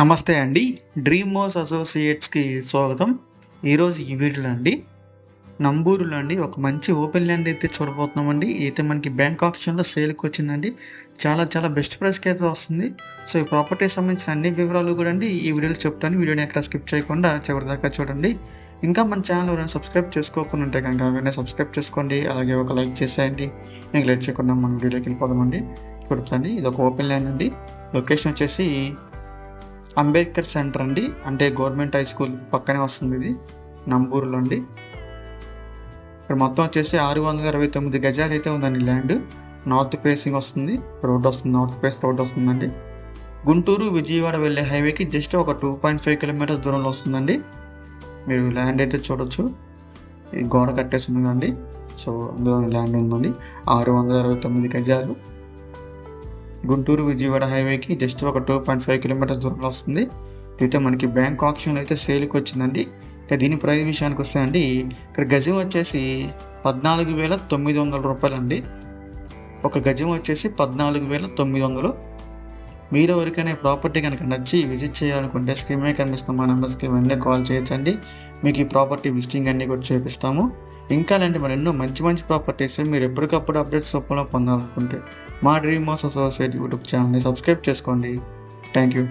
నమస్తే అండి. డ్రీమ్ మోస్ అసోసియేట్స్కి స్వాగతం. ఈరోజు ఈ వీడియోలో అండి నంబూరులో అండి ఒక మంచి ఓపెన్ ల్యాండ్ అయితే చూడబోతున్నామండి. అయితే మనకి బ్యాంక్ ఆప్షన్లో సేల్కి వచ్చిందండి. చాలా చాలా బెస్ట్ ప్రైస్కి అయితే వస్తుంది. సో ఈ ప్రాపర్టీకి సంబంధించిన అన్ని వివరాలు కూడా అండి ఈ వీడియోలో చెప్తాను. వీడియోని ఎక్కడ స్కిప్ చేయకుండా చివరి దాకా చూడండి. ఇంకా మన ఛానల్ ఎవరైనా సబ్స్క్రైబ్ చేసుకోకుండా ఉంటే కనుక వెంటనే సబ్స్క్రైబ్ చేసుకోండి. అలాగే ఒక లైక్ చేసేయండి. ఇంకా లైట్ చేయకుండా మన వీడియోకి వెళ్ళిపోదామండి. చూడొచ్చండి ఇది ఒక ఓపెన్ ల్యాండ్ అండి. లొకేషన్ వచ్చేసి అంబేద్కర్ సెంటర్ అండి. అంటే గవర్నమెంట్ హై స్కూల్ పక్కనే వస్తుంది ఇది నంబూరులో అండి. ఇక్కడ మొత్తం వచ్చేసి ఆరు వందల అరవై తొమ్మిది గజాలు అయితే ఉందండి ల్యాండ్. నార్త్ ఫేసింగ్ వస్తుంది రోడ్ వస్తుంది నార్త్ ఫేస్ రోడ్ వస్తుందండి. గుంటూరు విజయవాడ వెళ్ళే హైవేకి జస్ట్ ఒక టూ పాయింట్ ఫైవ్ కిలోమీటర్స్ దూరంలో వస్తుందండి. మీరు ల్యాండ్ అయితే చూడొచ్చు. ఈ గోడ కట్టేసి ఉందండి సో అందులో ల్యాండ్ ఉందండి. ఆరు వందల అరవై తొమ్మిది గజాలు. గుంటూరు విజయవాడ హైవేకి జస్ట్ ఒక టూ పాయింట్ ఫైవ్ కిలోమీటర్స్ దూరంలో వస్తుంది. అయితే మనకి బ్యాంక్ ఆప్షన్ అయితే సేల్కి వచ్చిందండి. ఇక దీని ప్రైస్ విషయానికి వస్తే అండి ఇక్కడ గజం వచ్చేసి పద్నాలుగు వేల తొమ్మిది వందల రూపాయలు అండి ఒక గజం వచ్చేసి పద్నాలుగు వేల తొమ్మిది వందలు. మీరు ఎవరికైనా ప్రాపర్టీ కనుక నచ్చి విజిట్ చేయాలనుకుంటే స్క్రీన్ మీద కనిపిస్తున్న మా నెంబర్స్కి వెంటనే కాల్ చేయొచ్చండి. మీకు ఈ ప్రాపర్టీ విజిటింగ్ అన్నీ కూడా చేపిస్తాము. ఇంకా లాంటి మరి ఎన్నో మంచి మంచి ప్రాపర్టీస్ మీరు ఎప్పటికప్పుడు అప్డేట్స్ రూపంలో పొందాలనుకుంటే మా డ్రీమ్ హౌస్ అసోసియేట్ యూట్యూబ్ ఛానల్ని సబ్స్క్రైబ్ చేసుకోండి. Thank you